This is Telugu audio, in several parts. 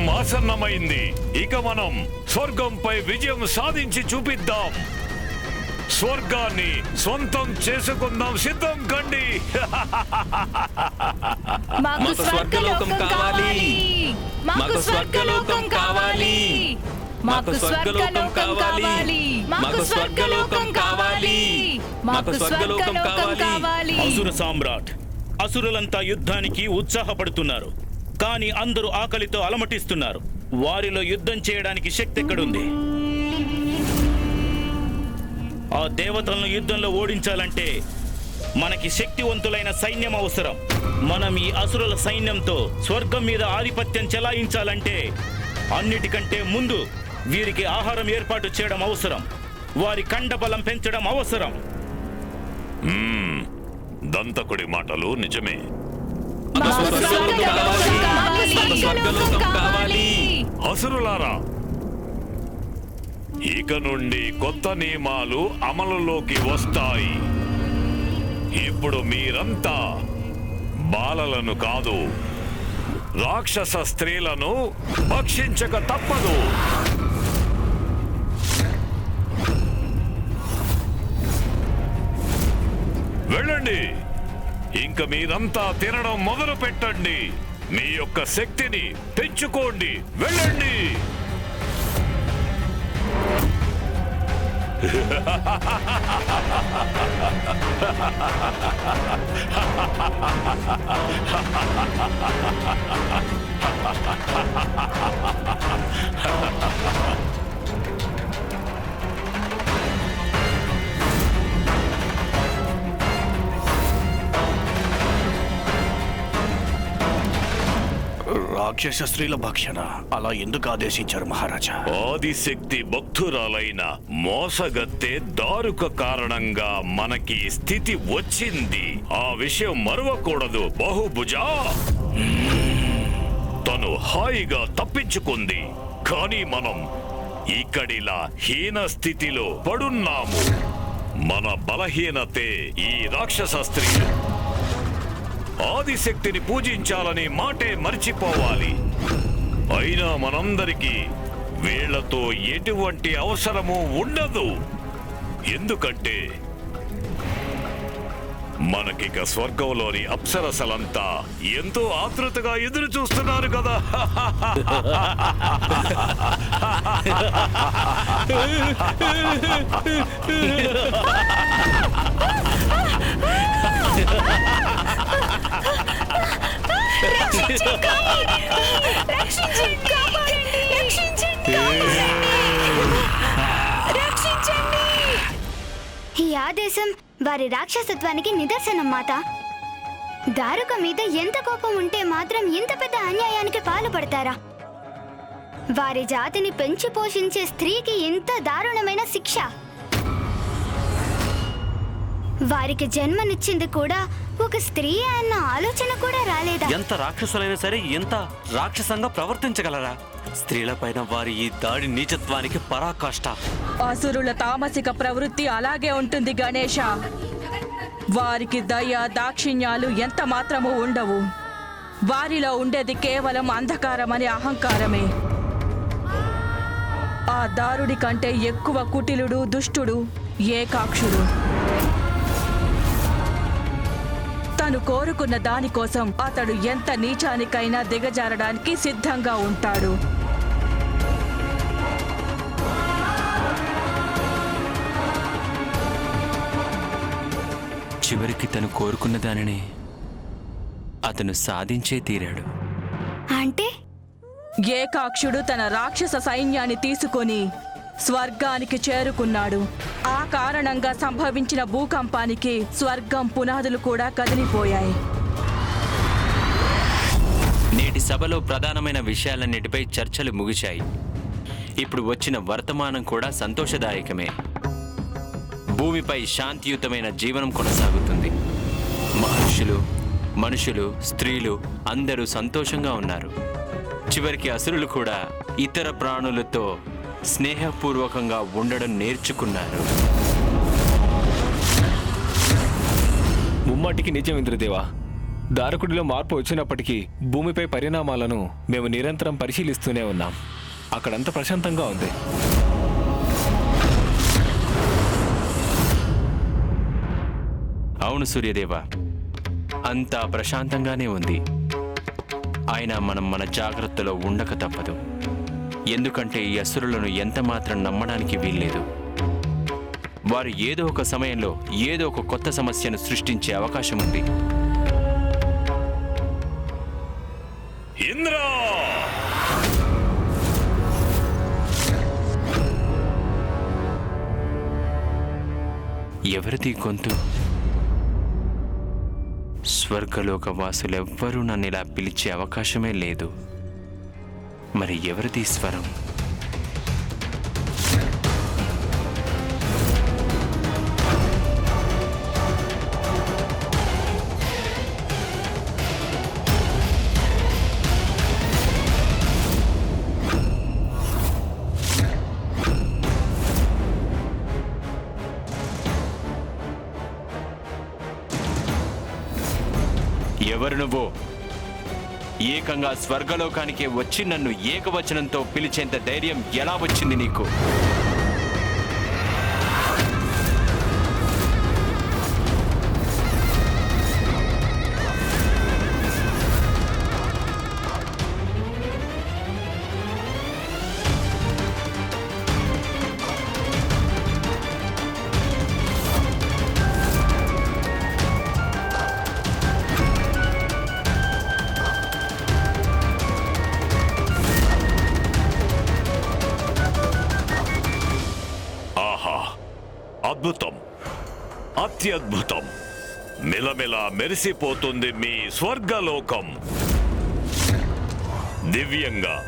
సమయం ఆసన్నమైంది ఇక మనం స్వర్గంపై విజయం సాధించి చూపిద్దాం. స్వర్గాన్ని సొంతం చేసుకుందాం. సిద్ధం కండి. మాకు స్వర్గలోకం కావాలి. మాకు స్వర్గలోకం కావాలి. మాకు స్వర్గలోకం కావాలి. మాకు స్వర్గలోకం కావాలి. మాకు స్వర్గలోకం కావాలి. అసుర సామ్రాట్. అసురులంతా యుద్ధానికి ఉత్సాహపడుతున్నారు. కానీ అందరూ ఆకలితో అలమటిస్తున్నారు. వారిలో యుద్ధం చేయడానికి శక్తి ఎక్కడుంది? ఆ దేవతలను యుద్ధంలో ఓడించాలంటే మనకి శక్తివంతులైన సైన్యం అవసరం. మనం ఈ అసురుల సైన్యంతో స్వర్గం మీద ఆధిపత్యం చెలాయించాలంటే అన్నిటికంటే ముందు వీరికి ఆహారం ఏర్పాటు చేయడం అవసరం. వారి కండబలం పెంచడం అవసరం. దంతకుడి మాటలు నిజమే. అసురులారా ఇక నుండి కొత్త నియమాలు అమలులోకి వస్తాయి. ఇప్పుడు మీరంతా బాలలను కాదు రాక్షస స్త్రీలను భక్షించక తప్పదు. వెళ్ళండి. ఇంక మీరంతా తినడం మొదలు పెట్టండి. మీ యొక్క శక్తిని తెచ్చుకోండి. వెళ్ళండి. రాక్షస స్త్రీల భక్షణ. అలా ఎందుకు ఆదేశించారు మహారాజా? ఆదిశక్తి భక్తురాలైన మోసగత్తే దారుక కారణంగా మనకి స్థితి వచ్చింది. ఆ విషయం మరవకూడదు. బహుభుజా! తను హాయిగా తప్పించుకుంది. కానీ మనం ఇక్కడిలా హీన స్థితిలో పడున్నాము. మన బలహీనతే ఈ రాక్షస స్త్రీలు. ఆదిశక్తిని పూజించాలనే మాటే మర్చిపోవాలి. అయినా మనందరికీ వీళ్ళతో ఎటువంటి అవసరము ఉండదు. ఎందుకంటే మనకిక స్వర్గంలోని అప్సరసలంతా ఎంతో ఆతృతగా ఎదురు చూస్తున్నారు కదా. ఈ ఆదేశం వారి రాక్షసత్వానికి నిదర్శనం మాత. దారుక మీద ఎంత కోపం ఉంటే మాత్రం ఇంత పెద్ద అన్యాయానికి పాల్పడతారా? వారి జాతిని పెంచి పోషించే స్త్రీకి ఇంత దారుణమైన శిక్ష. వారికి జన్మనిచ్చింది కూడా ఒక స్త్రీ అన్న ఆలోచన కూడా రాలేదా? ఎంత రాక్షసులైనా సరే ఎంత రాక్షసంగా ప్రవర్తించగలరా? స్త్రీలపైన వారి ఈ దాడి నీచత్వానికి పరాకాష్ట. అసురుల తామసిక ప్రవృత్తి అలాగే ఉంటుంది గణేష. వారికి దయ దాక్షిణ్యాలు ఎంత మాత్రము ఉండవు. వారిలో ఉండేది కేవలం అంధకారమనే అహంకారమే. ఆ దారుడి కంటే ఎక్కువ కుటిలుడు దుష్టుడు ఏకాక్షుడు. తను కోరుకున్న దానికోసం అతడు ఎంత నీచానికైనా దిగజారడానికి సిద్ధంగా ఉంటాడు. చివరికి తను కోరుకున్న దానిని అతను సాధించే తీరాడు. అంటే ఏకాక్షుడు తన రాక్షస సైన్యాన్ని తీసుకొని స్వర్గానికి చేరుకున్నాడు. ఆ కారణంగా సంభవించిన భూకంపానికి స్వర్గం పునాదులు కూడా కదిలిపోయాయి. నేటి సభలో ప్రధానమైన విషయాలన్నిటిపై చర్చలు ముగిశాయి. ఇప్పుడు వచ్చిన వర్తమానం కూడా సంతోషదాయకమే. భూమిపై శాంతియుతమైన జీవనం కొనసాగుతుంది. మహర్షులు మనుషులు స్త్రీలు అందరూ సంతోషంగా ఉన్నారు. చివరికి అసురులు కూడా ఇతర ప్రాణులతో స్నేహపూర్వకంగా ఉండడం నేర్చుకున్నారు. ముమ్మాటికి నిజం ఇంద్రదేవా. దారకుడిలో మార్పు వచ్చినప్పటికీ భూమిపై పరిణామాలను మేము నిరంతరం పరిశీలిస్తూనే ఉన్నాం. అక్కడంతా ప్రశాంతంగా ఉంది. అవును సూర్యదేవ. అంతా ప్రశాంతంగానే ఉంది. అయినా మనం మన జాగ్రత్తలో ఉండక తప్పదు. ఎందుకంటే ఈ అసురులను ఎంత మాత్రం నమ్మడానికి వీల్లేదు. వారు ఏదో ఒక సమయంలో ఏదో ఒక కొత్త సమస్యను సృష్టించే అవకాశం ఉంది. ఇంద్ర! ఎవరిది గొంతు? స్వర్గలోక వాసులెవ్వరూ నన్ను ఇలా పిలిచే అవకాశమే లేదు. మరి ఎవరిది స్వరం ఎవరు నువ్వు? ఏకంగా స్వర్గలోకానికి వచ్చి నన్ను ఏకవచనంతో పిలిచేంత ధైర్యం ఎలా వచ్చింది నీకు? అత్యద్భుతం. మెలమెల మెరిసిపోతుంది మీ స్వర్గలోకం. దివ్యంగా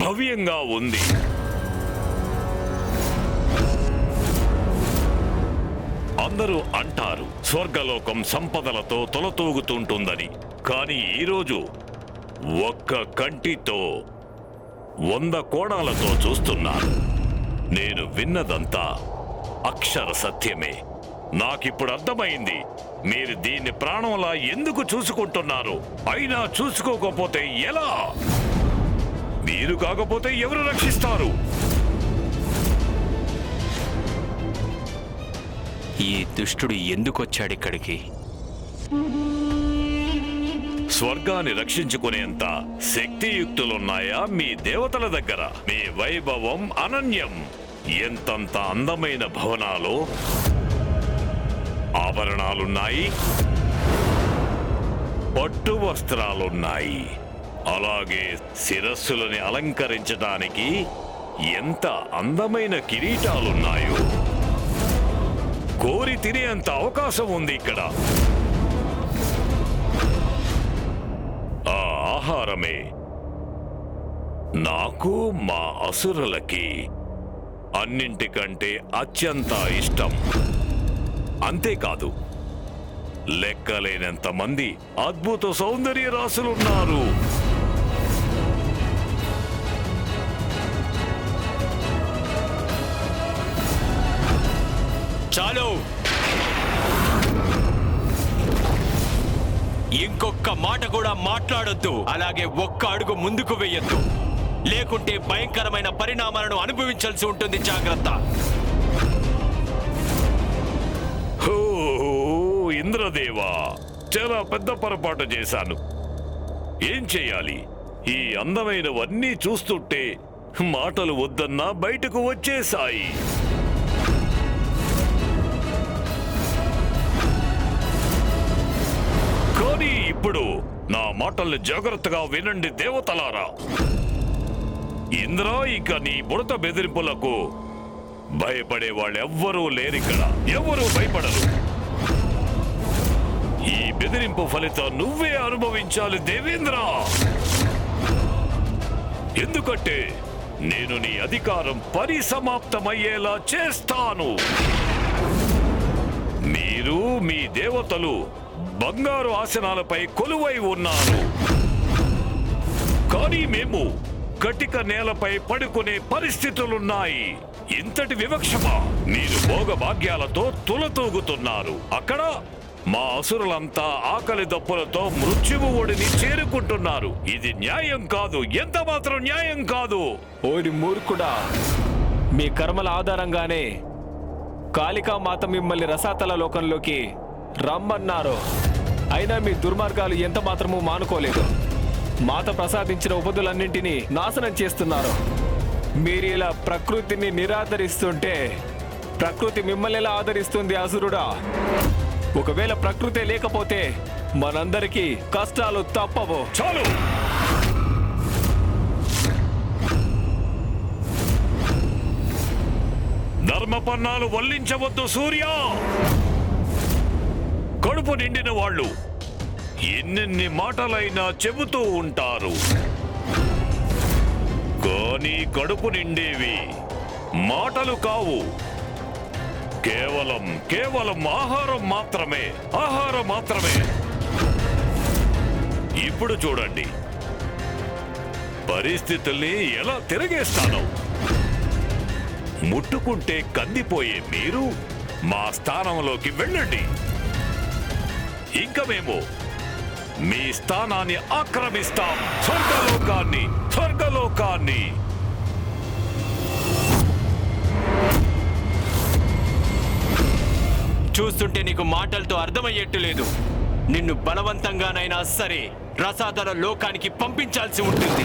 భవ్యంగా ఉంది. అందరూ అంటారు స్వర్గలోకం సంపదలతో తొలతూగుతుంటుందని. కానీ ఈరోజు ఒక్క కంటితో వంద కోణాలతో చూస్తున్నాను నేను విన్నదంతా అక్షర సత్యమే. నాకిప్పుడు అర్థమైంది. మీరు దీన్ని ప్రాణంలా ఎందుకు చూసుకుంటున్నారు? అయినా చూసుకోకపోతే ఎలా? మీరు కాకపోతే ఎవరు రక్షిస్తారు? ఈ దుష్టుడు ఎందుకొచ్చాడు ఇక్కడికి? స్వర్గాన్ని రక్షించుకునేంత శక్తియుక్తులున్నాయా మీ దేవతల దగ్గర? మీ వైభవం అనన్యం. ఎంతంత అందమైన భవనాలు ఆభరణాలున్నాయి. పట్టు వస్త్రాలున్నాయి. అలాగే శిరస్సులని అలంకరించడానికి ఎంత అందమైన కిరీటాలున్నాయో. కోరి తినేంత అవకాశం ఉంది ఇక్కడ. ఆ ఆహారమే. నాకు మా అసురులకి అన్నింటికంటే అత్యంత ఇష్టం. అంతేకాదు. లెక్కలేనంత మంది అద్భుత సౌందర్య రాసులున్నారు చాలు. ఇంకొక్క మాట కూడా మాట్లాడొద్దు. అలాగే ఒక్క అడుగు ముందుకు వెయ్యొద్దు లేకుంటే భయంకరమైన పరిణామాలను అనుభవించాల్సి ఉంటుంది. జాగ్రత్త. ఇంద్రదేవా చాలా పెద్ద పొరపాటు చేశాను. ఏం చేయాలి? ఈ అందమైనవన్నీ చూస్తుంటే మాటలు వద్దన్నా బయటకు వచ్చేశాయి. కానీ ఇప్పుడు నా మాటల్ని జాగ్రత్తగా వినండి దేవతలారా. ఇంద్ర ఇక నీ బుడత బెదిరింపులకు భయపడే వాళ్ళెవ్వరూ లేరిక్కడ. ఎవరూ భయపడరు. ఈ బెదిరింపు ఫలితం నువ్వే అనుభవించాలి దేవేంద్ర. ఎందుకంటే నేను నీ అధికారం పరిసమాప్తమయ్యేలా చేస్తాను. మీరు మీ దేవతలు బంగారు ఆసనాలపై కొలువై ఉన్నారు. కానీ మేము కటిక నేలపై పడుకునే పరిస్థితులున్నాయి. ఇంతటి వివక్షమా? మీరు భోగ భాగ్యాలతో తులతూగుతున్నారు. అక్కడ మా అసురులంతా ఆకలి దప్పులతో మృత్యువు ఒడిని చేరుకుంటున్నారు. ఇది న్యాయం కాదు ఎంత మాత్రం న్యాయం కాదు. ఓడి మూర్ఖుడా మీ కర్మల ఆధారంగానే కాళికా మాత మిమ్మల్ని రసాతల లోకంలోకి రమ్మన్నారు. అయినా మీ దుర్మార్గాలు ఎంత మాత్రమూ మానుకోలేదు. మాత ప్రసాదించిన ఉపదులన్నింటినీ నాశనం చేస్తున్నారు. మీరు ఇలా ప్రకృతిని నిరాదరిస్తుంటే ప్రకృతి మిమ్మల్ని ఎలా ఆదరిస్తుంది అసురుడా? ఒకవేళ ప్రకృతే లేకపోతే మనందరికీ కష్టాలు తప్పవు. చాలు! ధర్మపన్నాలు వల్లించవద్దు సూర్య! కడుపు నిండిన వాళ్ళు ఎన్నెన్ని మాటలైనా చెబుతూ ఉంటారు. కానీ కడుపు నిండేవి మాటలు కావు. కేవలం కేవలం ఆహారం మాత్రమే ఆహారం మాత్రమే. ఇప్పుడు చూడండి. పరిస్థితుల్ని ఎలా తిరగేస్తాను. ముట్టుకుంటే కందిపోయే మీరు మా స్థానంలోకి వెళ్ళండి. ఇంకా మేము మీ స్థానాన్ని ఆక్రమిస్తాం. స్వర్గలోకాన్ని స్వర్గలోకాన్ని. చూస్తుంటే నీకు మాటలతో అర్థమయ్యేట్టు లేదు నిన్ను బలవంతంగానైనా సరే రసాదర లోకానికి పంపించాల్సి ఉంటుంది.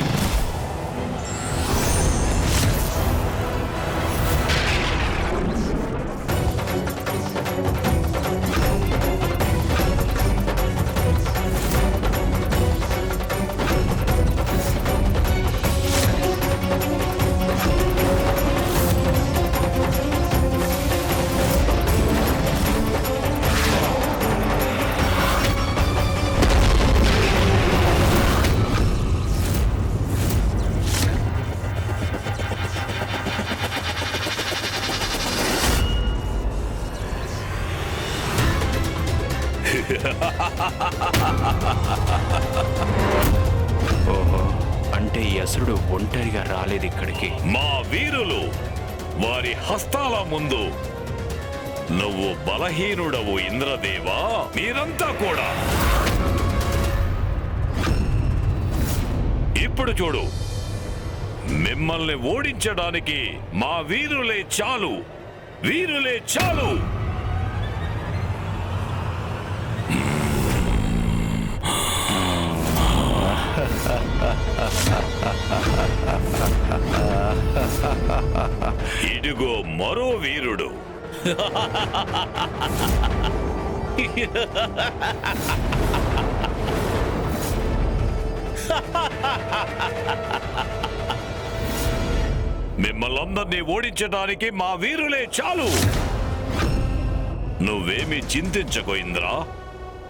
ఓహో అంటే ఈ అసురుడు ఒంటరిగా రాలేదు ఇక్కడికి. మా వీరులు వారి హస్తాల ముందు నువ్వు బలహీనుడవు ఇంద్రదేవా మీరంతా కూడా. ఇప్పుడు చూడు మిమ్మల్ని ఓడించడానికి మా వీరులే చాలు వీరులే చాలు. ఇదిగో మరో వీరుడు. మిమ్మల్ందరినీ ఓడించడానికి మా వీరులే చాలు. నువ్వేమి చింతించకు ఇంద్రా.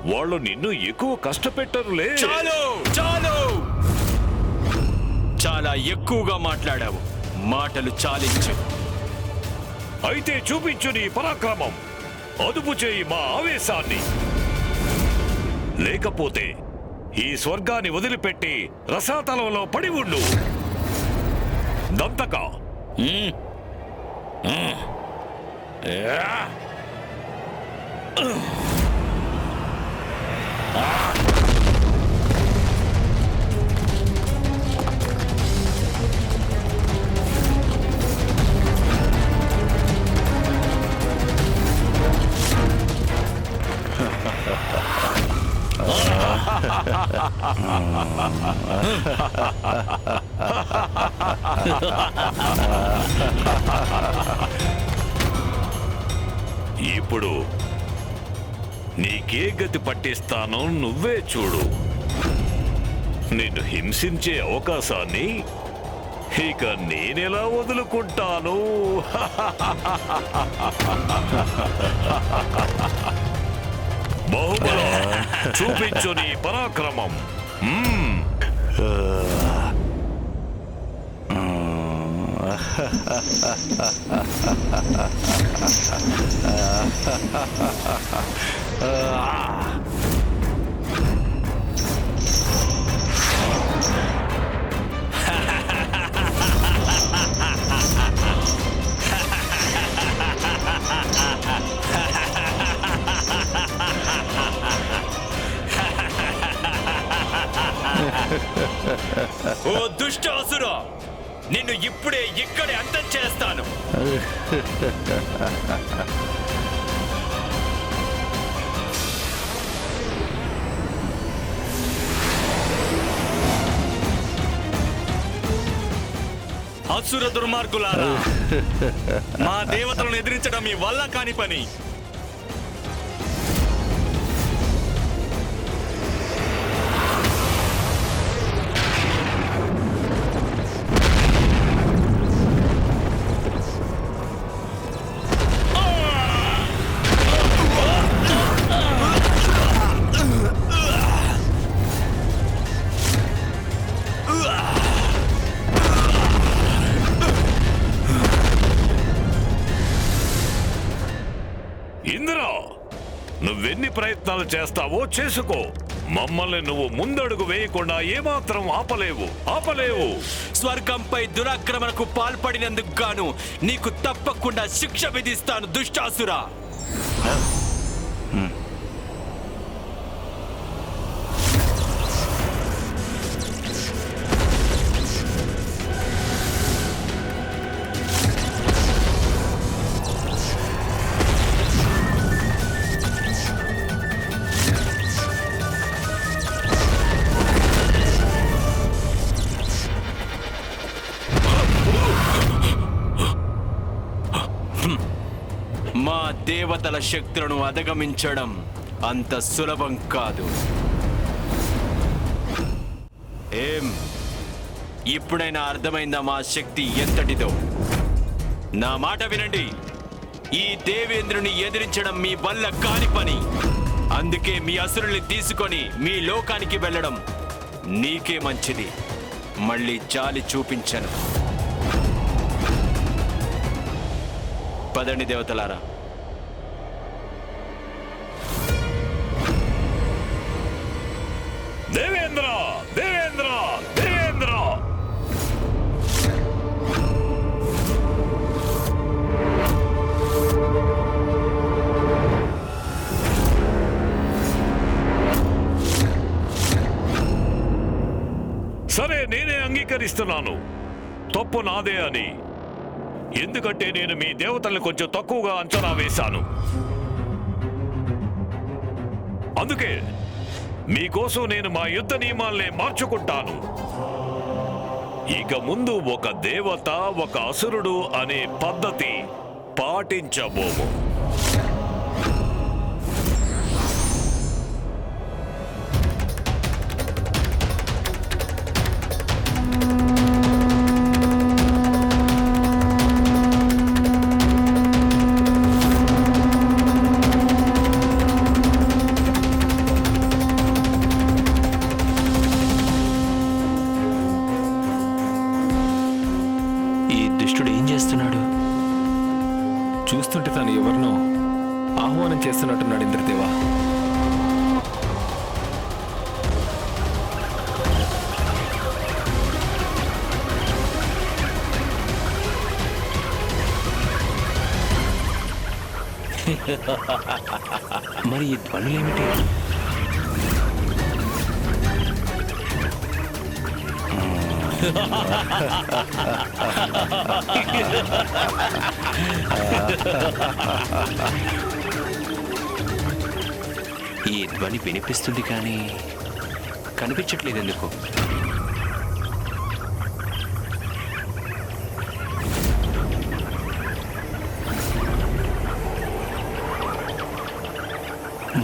వాళ్ళు నిన్ను ఎక్కువ కష్టపెట్టరులే. చాలు! చాలు! చాలా ఎక్కువగా మాట్లాడావు. మాటలు చాలించు. అయితే చూపించు నీ పరాక్రమం. అదుపు చేయి మా ఆవేశాన్ని. లేకపోతే ఈ స్వర్గాన్ని వదిలిపెట్టి రసాతలంలో పడి ఉండు. దంతక. ఉమ్, ఇప్పుడు నీకే గతి పట్టిస్తానో నువ్వే చూడు. నిన్ను హింసించే అవకాశాన్ని ఇక నేనెలా వదులుకుంటాను? బాహుబలి. చూపించు నీ పరాక్రమం ఆ. ఇప్పుడే ఇక్కడే అంతం చేస్తాను. అసుర దుర్మార్గులారా మా దేవతలను ఎదిరించడం మీ వల్ల కాని పని. చేస్తావో చేసుకో. మమ్మల్ని నువ్వు ముందడుగు వేయకుండా ఏమాత్రం ఆపలేవు. ఆపలేవు. స్వర్గంపై దురాక్రమణకు పాల్పడినందుకు గాను నీకు తప్పకుండా శిక్ష విధిస్తాను దుష్టాసురా. శక్తులను అధిగమించడం అంత సులభం కాదు. ఏం? ఇప్పుడైనా అర్థమైందా మా శక్తి ఎంతటిదో? నా మాట వినండి. ఈ దేవేంద్రుని ఎదిరించడం మీ వల్ల కాని పని. అందుకే మీ అసురుల్ని తీసుకొని మీ లోకానికి వెళ్ళడం నీకే మంచిది. మళ్ళీ జాలి చూపించను. పదండి దేవతలారా. సరే నేనే అంగీకరిస్తున్నాను. తప్పు నాదే అని. ఎందుకంటే నేను మీ దేవతల్ని కొంచెం తక్కువగా అంచనా వేశాను. అందుకే మీకోసం నేను మా యుద్ధ నియమాల్ని మార్చుకుంటాను. ఇక ముందు ఒక దేవత ఒక అసురుడు అనే పద్ధతి పాటించబోము. మరి ఈ ధ్వనులేమిటి ఈ ధ్వని వినిపిస్తుంది కానీ కనిపించట్లేదు ఎందుకు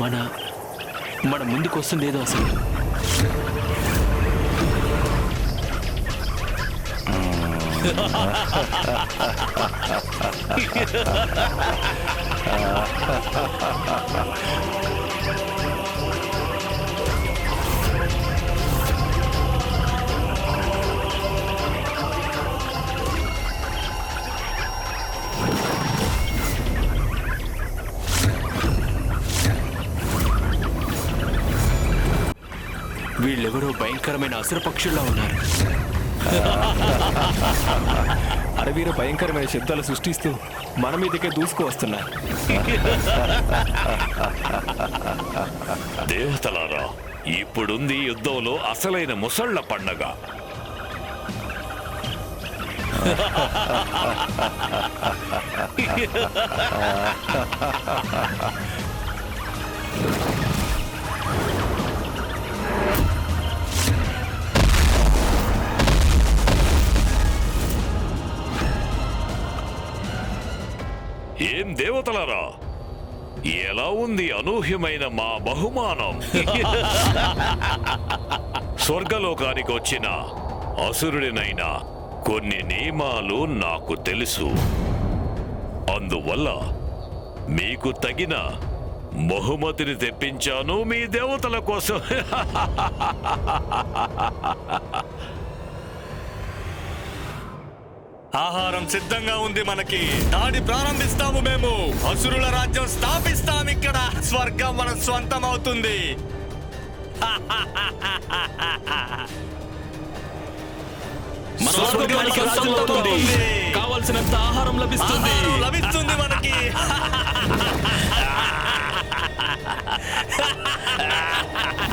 మన మన ముందుకు వస్తుంది ఏదో అసలు. భయంకరమైన అసుర పక్షుల్లా ఉన్నారు. అడవీర భయంకరమైన శబ్దాలు సృష్టిస్తూ మన మీదకే దూసుకు వస్తున్నారు. దేవతలారా ఇప్పుడుంది యుద్ధంలో అసలైన ముసళ్ళ పండగ. దేవతలరా ఎలా ఉంది అనూహ్యమైన మా బహుమానం? స్వర్గలోకానికి వచ్చిన అసురుడినైనా కొన్ని నియమాలు నాకు తెలుసు. అందువల్ల మీకు తగిన బహుమతిని తెప్పించాను మీ దేవతల కోసం. ఆహారం సిద్ధంగా ఉంది మనకి. దాడి ప్రారంభిస్తాము మేము. అసురుల రాజ్యం స్థాపిస్తాం ఇక్కడ. స్వర్గం మన స్వంతం అవుతుంది. కావలసినంత ఆహారం లభిస్తుంది. లభిస్తుంది మనకి.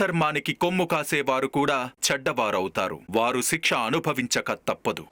అధర్మానికి కొమ్ము కాసేవారు కూడా చెడ్డవారవుతారు. వారు శిక్ష అనుభవించక తప్పదు.